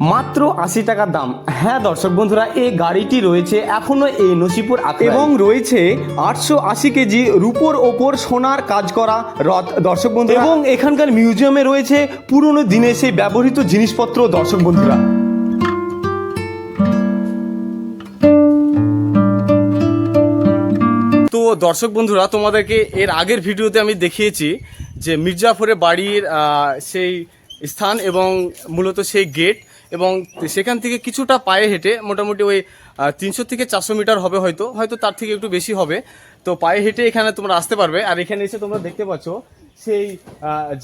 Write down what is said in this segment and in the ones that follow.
মাত্র আশি টাকার দাম। হ্যাঁ দর্শক বন্ধুরা এই গাড়িটি রয়েছে এখনও এই নসিপুর। এবং রয়েছে আটশো আশি কেজি রূপোর ওপর সোনার কাজ করা রথ। দর্শক বন্ধু এবং এখানকার মিউজিয়ামে রয়েছে পুরনো দিনে সেই ব্যবহৃত জিনিসপত্র দর্শক বন্ধুরা। তো দর্শক বন্ধুরা তোমাদেরকে এর আগের ভিডিওতে আমি দেখিয়েছি যে মির্জাফরের বাড়ির সেই স্থান এবং মূলত সেই গেট এবং সেখান থেকে কিছুটা পায়ে হেঁটে মোটামুটি ওই তিনশো থেকে চারশো মিটার হবে হয়তো হয়তো তার থেকে একটু বেশি হবে। তো পায়ে হেঁটে এখানে তোমরা আসতে পারবে। আর এখানে এসে তোমরা দেখতে পাচ্ছ সেই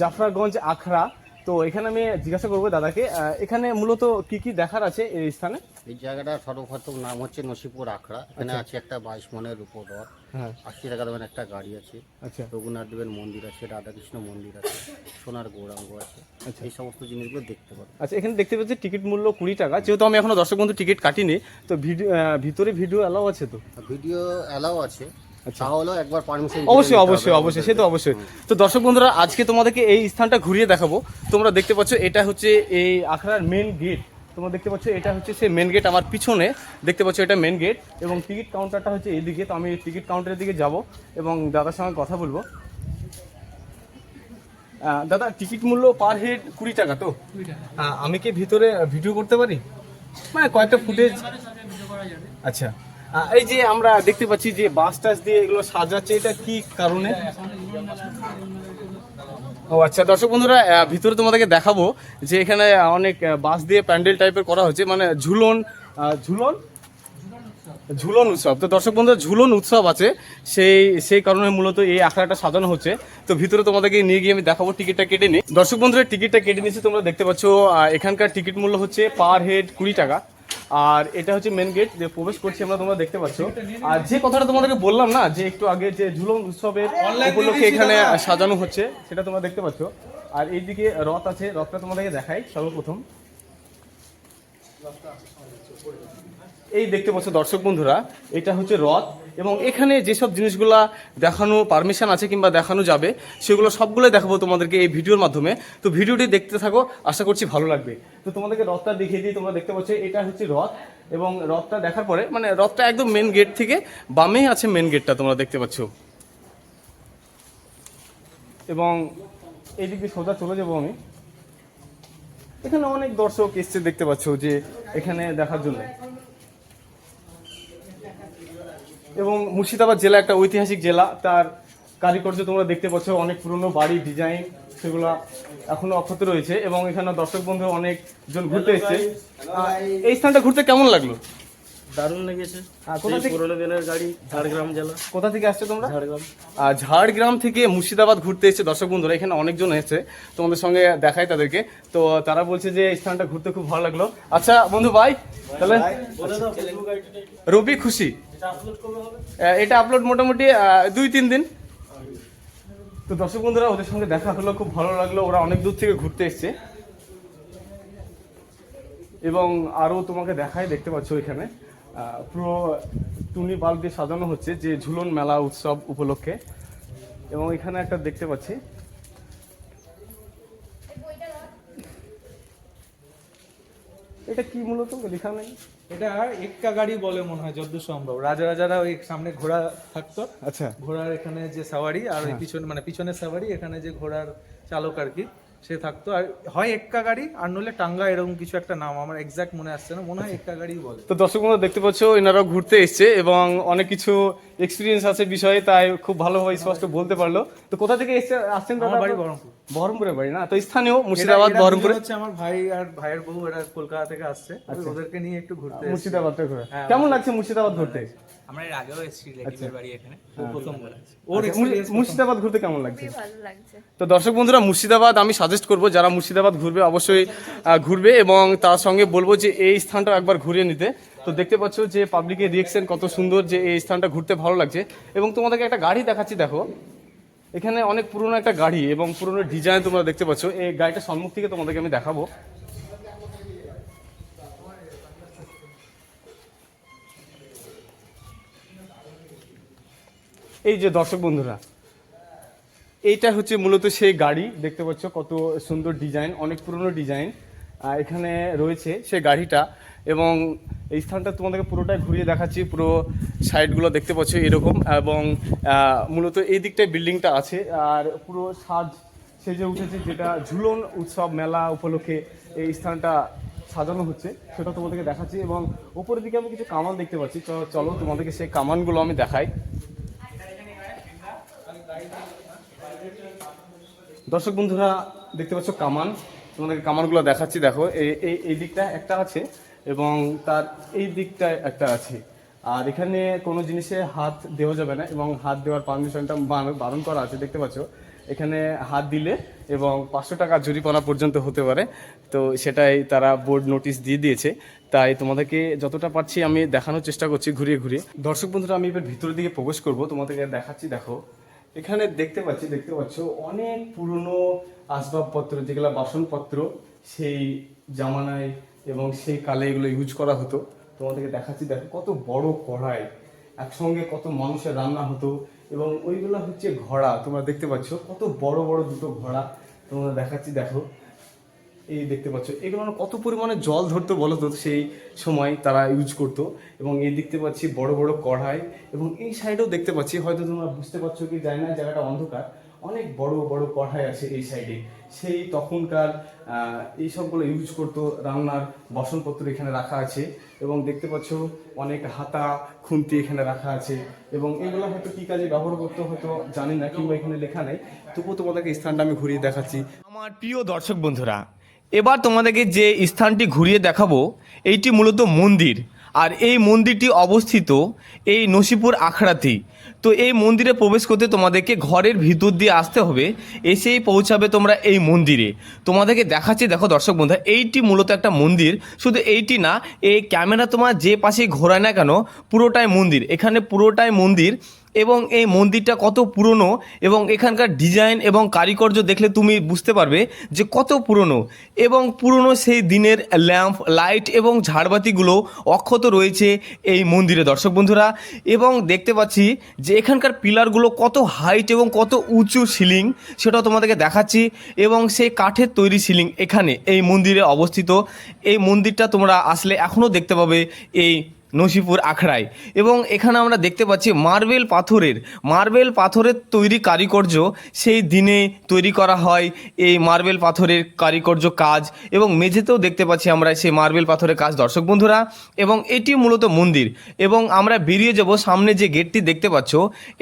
জাফরাগঞ্জ আখড়া। তো এখানে আমি জিজ্ঞাসা করব দাদাকে এখানে মূলত কি কি দেখার আছে এই স্থানে? এই জায়গাটার সর্বপ্রথম নাম হচ্ছে নসিপুর আখড়া। এখানে আছে একটা বাইশ মনের উপর রথ। হ্যাঁ। আশি টাকা দেবেন একটা গাড়ি আছে। আচ্ছা। রঘুনাথ দেবের মন্দির আছে রাধাকৃষ্ণ মন্দির আছে সোনার গৌরাঙ্গ আছে। এই সমস্ত জিনিসগুলো দেখতে পাবেন আচ্ছা এখানে দেখতে পাচ্ছি টিকিট মূল্য কুড়ি টাকা। যেহেতু আমি এখনও দর্শক বন্ধু টিকিট কাটিনি তো ভিডিও ভিতরে ভিডিও অ্যালাউ আছে তো? ভিডিও অ্যালাও আছে। তাহলেও একবার পারমিশন আচ্ছা। অবশ্যই অবশ্যই অবশ্যই সে তো অবশ্যই। তো দর্শক বন্ধুরা আজকে তোমাদেরকে এই স্থানটা ঘুরিয়ে দেখাবো। তোমরা দেখতে পাচ্ছ এটা হচ্ছে এই আখড়ার মেন গেট তোমরা দেখতে পাচ্ছ এটা হচ্ছে সেই মেন গেট আমার পিছনে। দেখতে পাচ্ছ এটা মেন গেট এবং টিকিট কাউন্টারটা হচ্ছে এদিকে। তো আমি টিকিট কাউন্টারের দিকে যাব এবং দাদার সঙ্গে কথা বলব। দাদা টিকিট মূল্য পার হেড কুড়ি টাকা তো? আমি কি ভিতরে ভিডিও করতে পারি? মানে কয়েকটা ফুটেজ আচ্ছা। এই যে আমরা দেখতে পাচ্ছি যে বাস টাস দিয়ে এগুলো সাজাচ্ছে এটা কি কারণে? ও আচ্ছা দর্শক বন্ধুরা ভিতরে তোমাদেরকে দেখাবো যে এখানে অনেক বাঁশ দিয়ে প্যান্ডেল টাইপের করা হচ্ছে মানে ঝুলন ঝুলন? ঝুলন উৎসব। তো দর্শক বন্ধুরা, ঝুলন উৎসব আছে, সেই সেই কারণে মূলত এই আখড়াটা সাজানো হচ্ছে। তো ভিতরে তোমাদেরকে নিয়ে গিয়ে আমি দেখাবো টিকিটটা কেটে নিই। দর্শক বন্ধুরা টিকিটটা কেটে নিয়েছি, তোমরা দেখতে পাচ্ছ এখানকার টিকিট মূল্য হচ্ছে পার হেড কুড়ি টাকা। আর এটা হচ্ছে মেন গেট যে প্রবেশ করছি আমরা তোমরা দেখতে পাচ্ছ। আর যে কথাটা তোমাদেরকে বললাম না যে একটু আগে যে ঝুলন উৎসবের উপলক্ষে এখানে সাজানো হচ্ছে সেটা তোমরা দেখতে পাচ্ছ। আর এইদিকে রথ আছে রথটা তোমাদেরকে দেখাই সর্বপ্রথম। এই দেখতে পাচ্ছ দর্শক বন্ধুরা এটা হচ্ছে রথ। এবং এখানে যেসব জিনিসগুলা দেখানো পারমিশন আছে কিংবা দেখানো যাবে, সেগুলো সবগুলো দেখাবো তোমাদেরকে এই ভিডিওর মাধ্যমে। তো ভিডিওটি দেখতে থাকো, আশা করছি ভালো লাগবে। তো তোমাদেরকে রথটা দেখিয়ে দিই, তোমরা দেখতে পাচ্ছ এটা হচ্ছে রথ। এবং রথটা দেখার পরে মানে রথটা একদম মেন গেট থেকে বামেই আছে মেন গেটটা তোমরা দেখতে পাচ্ছ। এবং এই দিক দিয়ে সোজা চলে যাব আমি। এখানে অনেক দর্শক এসছে দেখতে পাচ্ছ যে এখানে দেখার জন্য। এবং মুর্শিদাবাদ জেলা একটা ঐতিহাসিক জেলা। তার কারিকর্য তোমরা দেখতে পাচ্ছ, অনেক পুরনো বাড়ি, ডিজাইন সেগুলো এখনও অক্ষত রয়েছে এবং এখানে দর্শক বন্ধু অনেকজন ঘুরতে এসছে। এই স্থানটা ঘুরতে কেমন লাগল? দারুণ লেগেছে। কোথা থেকে পুরোনো দিনের গাড়ি ঝাড়গ্রাম জেলা। কোথা থেকে আসছো তোমরা? ঝাড়গ্রাম। আর ঝাড়গ্রাম থেকে মুর্শিদাবাদ ঘুরতে এসেছে। দর্শক বন্ধুরা এখানে অনেকজন এসেছে। তোমাদের সঙ্গে দেখাই তাদেরকে। তো তারা বলছে যে এই স্থানটা ঘুরতে খুব ভালো লাগল। আচ্ছা বন্ধু ভাই তাহলে রবি খুশি। এটা আপলোড মোটামুটি দুই তিন দিন। তো দর্শক বন্ধুরা ওদের সঙ্গে দেখা হলো খুব ভালো লাগল। ওরা অনেক দূর থেকে ঘুরতে এসছে। এবং আরও তোমাকে দেখায় দেখতে পাচ্ছ এখানে পুরো টুনি বাল্ব দিয়ে সাজানো হচ্ছে যে ঝুলন মেলা উৎসব উপলক্ষে। এবং এখানে একটা দেখতে পাচ্ছি। এটা কি মূলত? লেখা নেই। এটা এক্কা গাড়ি বলে মনে হয় যদ্দূর সম্ভব। রাজা রাজারা ওই সামনে ঘোড়া থাকতো। আচ্ছা। ঘোড়ার এখানে যে সাওয়ারি আর ওই পিছনে মানে পিছনের সাওয়ারি এখানে যে ঘোড়ার চালক আর কি। সে থাকতো। আর হয় এক্কা গাড়ি আর নইলে টাঙ্গা এরকম কিছু একটা নাম আমার এক্সাক্ট মনে আসছে না মনে হয় এক্কা গাড়ি বলে। তো দর্শক বন্ধু দেখতে পাচ্ছ এনারাও ঘুরতে এসছে এবং অনেক কিছু এক্সপিরিয়েন্স আছে বিষয়ে তাই খুব ভালোভাবে স্পষ্ট বলতে পারল। তো কোথা থেকে এসছে আসছেন দাদা? বাড়ি বহরমপুর। বহরমপুরের বাড়ি না? তো স্থানীয় মুর্শিদাবাদ বহরমপুরে। হচ্ছে আমার ভাই আর ভাইয়ের বউ এরা কলকাতা থেকে আসছে। ওই ওদেরকে নিয়ে একটু ঘুরতে এসেছি। মুর্শিদাবাদটা ঘুরে। কেমন লাগছে মুর্শিদাবাদ ঘুরতে? আমরা এর আগেও এসেছি রিলেটিভের বাড়ি এখানে। ও প্রথম ওর মুর্শিদাবাদ ঘুরতে কেমন লাগছে? ভালো লাগছে। তো দর্শক বন্ধুরা মুর্শিদাবাদ আমি সাজেস্ট করব যারা মুর্শিদাবাদ ঘুরবে অবশ্যই ঘুরবে এবং তার সঙ্গে বলব যে এই স্থানটা একবার ঘুরিয়ে নিতে। তো দেখতে পাচ্ছ যে পাবলিকের রিয়েকশন কত সুন্দর যে এই স্থানটা ঘুরতে ভালো লাগছে। এবং তোমাদেরকে একটা গাড়ি দেখাচ্ছি দেখো। এখানে অনেক পুরনো একটা গাড়ি এবং পুরনো ডিজাইন তোমরা দেখতে পাচ্ছ। এই গাড়িটা সম্মুখ থেকে তোমাদেরকে আমি দেখাবো। এই যে দর্শক বন্ধুরা, এইটা হচ্ছে মূলত সেই গাড়ি। দেখতে পাচ্ছ কত সুন্দর ডিজাইন, অনেক পুরনো ডিজাইন। এখানে রয়েছে সে গাড়িটা এবং এই স্থানটা তোমাদেরকে পুরোটাই ঘুরিয়ে দেখাচ্ছি। পুরো সাইডগুলো দেখতে পাচ্ছ এরকম এবং মূলত এই দিকটায় বিল্ডিংটা আছে আর পুরো সাজ সেজে উঠেছে যেটা ঝুলন উৎসব মেলা উপলক্ষে এই স্থানটা সাজানো হচ্ছে, সেটা তোমাদেরকে দেখাচ্ছি এবং উপরের দিকে আমি কিছু কামান দেখতে পাচ্ছি। চলো তোমাদেরকে সেই কামানগুলো আমি দেখাই। দর্শক বন্ধুরা, দেখতে পাচ্ছ কামান। তোমাদেরকে কামানগুলো দেখাচ্ছি, দেখো। এই এই দিকটা একটা আছে এবং তার এই দিকটায় একটা আছে। আর এখানে কোনো জিনিসে হাত দেওয়া যাবে না এবং হাত দেওয়ার পারমিশনটা বারণ করা আছে, দেখতে পাচ্ছ। এখানে হাত দিলে এবং পাঁচশো টাকা জরিমানা পর্যন্ত হতে পারে। তো সেটাই তারা বোর্ড নোটিশ দিয়ে দিয়েছে। তাই তোমাদেরকে যতটা পারছি আমি দেখানোর চেষ্টা করছি ঘুরিয়ে ঘুরিয়ে। দর্শক বন্ধুরা, আমি এবার ভিতরের দিকে প্রবেশ করব। তোমাদেরকে দেখাচ্ছি, দেখো। এখানে দেখতে পাচ্ছি, দেখতে পাচ্ছ, অনেক পুরনো আসবাবপত্র, যেগুলো বাসনপত্র সেই জামানায় এবং সেই কালে এগুলো ইউজ করা হতো। তোমাদেরকে দেখাচ্ছি, দেখো কত বড় কড়াই, একসঙ্গে কত মানুষের রান্না হতো এবং ওইগুলো হচ্ছে ঘোড়া, তোমরা দেখতে পাচ্ছ কত বড় বড় দুটো ঘোড়া তোমরা দেখাচ্ছি, দেখো। এই দেখতে পাচ্ছ। এগুলো কত পরিমাণে জল ধরতো বলো তো, সেই সময় তারা ইউজ করতো। এবং এই দেখতে পাচ্ছি বড় বড় কড়াই এবং এই সাইডেও দেখতে পাচ্ছি, হয়তো তোমরা বুঝতে পারছ কি জানি না, জায়গাটা অন্ধকার। অনেক বড় বড় কড়াই আছে এই সাইডে। সেই তখনকার এই সবগুলো ইউজ করতো রান্নার বাসনপত্র এখানে রাখা আছে এবং দেখতে পাচ্ছ অনেক হাতা, খুন্তি এখানে রাখা আছে। এবং এগুলো হয়তো কি কাজে ব্যবহার করতে হয়তো জানি না, কিংবা এখানে লেখা নেই। তবুও তোমাদেরকে স্থানটা আমি ঘুরিয়ে দেখাচ্ছি। আমার প্রিয় দর্শক বন্ধুরা এবার তোমাদেরকে যে স্থানটি ঘুরিয়ে দেখাবো, এইটি মূলত মন্দির। আর এই মন্দিরটি অবস্থিত এই নসিপুর আখড়াতেই। তো এই মন্দিরে প্রবেশ করতে তোমাদেরকে ঘরের ভিতর দিয়ে আসতে হবে, এসেই পৌঁছাবে তোমরা এই মন্দিরে। তোমাদেরকে দেখাচ্ছি, দেখো দর্শক বন্ধুরা, এইটি মূলত একটা মন্দির। শুধু এইটি না, এই ক্যামেরা তোমার যে পাশে ঘোরায় না কেন, পুরোটাই মন্দির। এখানে পুরোটাই মন্দির। এবং এই মন্দিরটা কত পুরনো এবং এখানকার ডিজাইন এবং কারিকর্য দেখলে তুমি বুঝতে পারবে যে কত পুরনো। এবং পুরনো সেই দিনের ল্যাম্প, লাইট এবং ঝাড়বাতিগুলো অক্ষত রয়েছে এই মন্দিরে, দর্শক বন্ধুরা। এবং দেখতে পাচ্ছি যে এখানকার পিলারগুলো কত হাইট এবং কত উঁচু সিলিং, সেটাও তোমাদেরকে দেখাচ্ছি। এবং সেই কাঠের তৈরি সিলিং এখানে এই মন্দিরে অবস্থিত। এই মন্দিরটা তোমরা আসলে এখনও দেখতে পাবে এই নসিপুর আখড়ায়। এবং এখানে আমরা দেখতে পাচ্ছি মার্বেল পাথরের মার্বেল পাথরের তৈরি কারিকর্য সেই দিনে তৈরি করা হয় এই মার্বেল পাথরের কারিকর্য কাজ এবং মেঝেতেও দেখতে পাচ্ছি আমরা সেই মার্বেল পাথরের কাজ, দর্শক বন্ধুরা। এবং এটি মূলত মন্দির এবং আমরা বেরিয়ে যাব সামনে যে গেটটি দেখতে পাচ্ছ,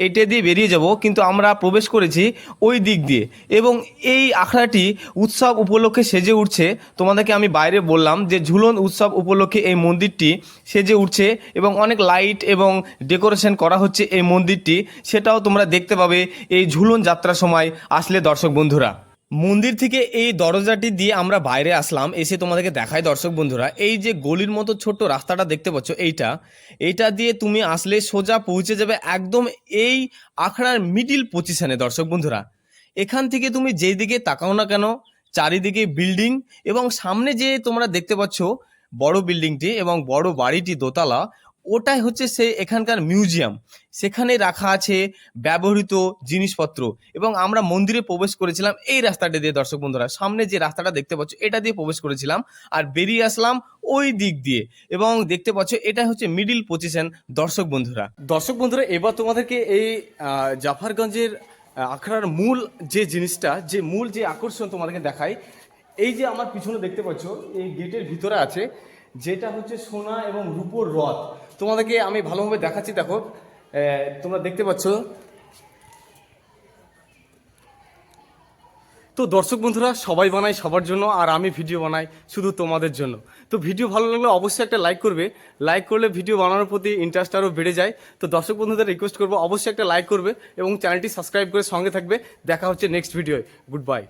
এটা দিয়ে বেরিয়ে যাব কিন্তু আমরা প্রবেশ করেছি ওই দিক দিয়ে। এবং এই আখড়াটি উৎসব উপলক্ষে সেজে উঠছে। তোমাদেরকে আমি বাইরে বললাম যে ঝুলন উৎসব উপলক্ষে এই মন্দিরটি সেজে উঠছে। এবং অনেক লাইট এবং ডেকোরেশন করা হচ্ছে এই মন্দিরটি। সেটাও তোমরা দেখতে পাবে এই ঝুলন যাত্রার সময় আসলে দর্শক বন্ধুরা। মন্দির থেকে এই দরজাটি দিয়ে আমরা বাইরে আসলাম, এসে তোমাদেরকে দেখায় দর্শক বন্ধুরা। এই যে গলির মতো ছোট্ট রাস্তাটা দেখতে পাচ্ছ, এইটা এইটা দিয়ে তুমি আসলে সোজা পৌঁছে যাবে একদম এই আখড়ার মিডিল পজিশনে দর্শক বন্ধুরা। এখান থেকে তুমি যেই দিকে তাকাও না কেন, চারিদিকে বিল্ডিং এবং সামনে যে তোমরা দেখতে পাচ্ছ বড় বিল্ডিংটি এবং বড় বাড়িটি দোতলা, ওটাই হচ্ছে সে এখানকার মিউজিয়াম। সেখানে রাখা আছে ব্যবহৃত জিনিসপত্র এবং আমরা মন্দিরে প্রবেশ করেছিলাম এই রাস্তাটা দিয়ে, দর্শক বন্ধুরা। সামনে যে রাস্তাটা দেখতে পাচ্ছ, এটা দিয়ে প্রবেশ করেছিলাম আর বেরিয়ে আসলাম ওই দিক দিয়ে এবং দেখতে পাচ্ছ এটা হচ্ছে মিডিল পজিশন দর্শক বন্ধুরা। দর্শক বন্ধুরা, এবার তোমাদেরকে এই জাফারগঞ্জের আখড়ার মূল যে জিনিসটা, যে মূল যে আকর্ষণ তোমাদেরকে দেখাই এই যে আমার পিছনে দেখতে পাচ্ছ, এই গেটের ভিতরে আছে, যেটা হচ্ছে সোনা এবং রূপোর রথ। তোমাদেরকে আমি ভালোভাবে দেখাচ্ছি, দেখো। তোমরা দেখতে পাচ্ছ। তো দর্শক বন্ধুরা, সবাই বানায় সবার জন্য, আর আমি ভিডিও বানাই শুধু তোমাদের জন্য। তো ভিডিও ভালো লাগলে অবশ্যই একটা লাইক করবে। লাইক করলে ভিডিও বানানোর প্রতি ইন্টারেস্ট আরও বেড়ে যায়। তো দর্শক বন্ধুদের রিকোয়েস্ট করব, অবশ্যই একটা লাইক করবে এবং চ্যানেলটি সাবস্ক্রাইব করে সঙ্গে থাকবে। দেখা হচ্ছে নেক্সট ভিডিওয় গুড বাই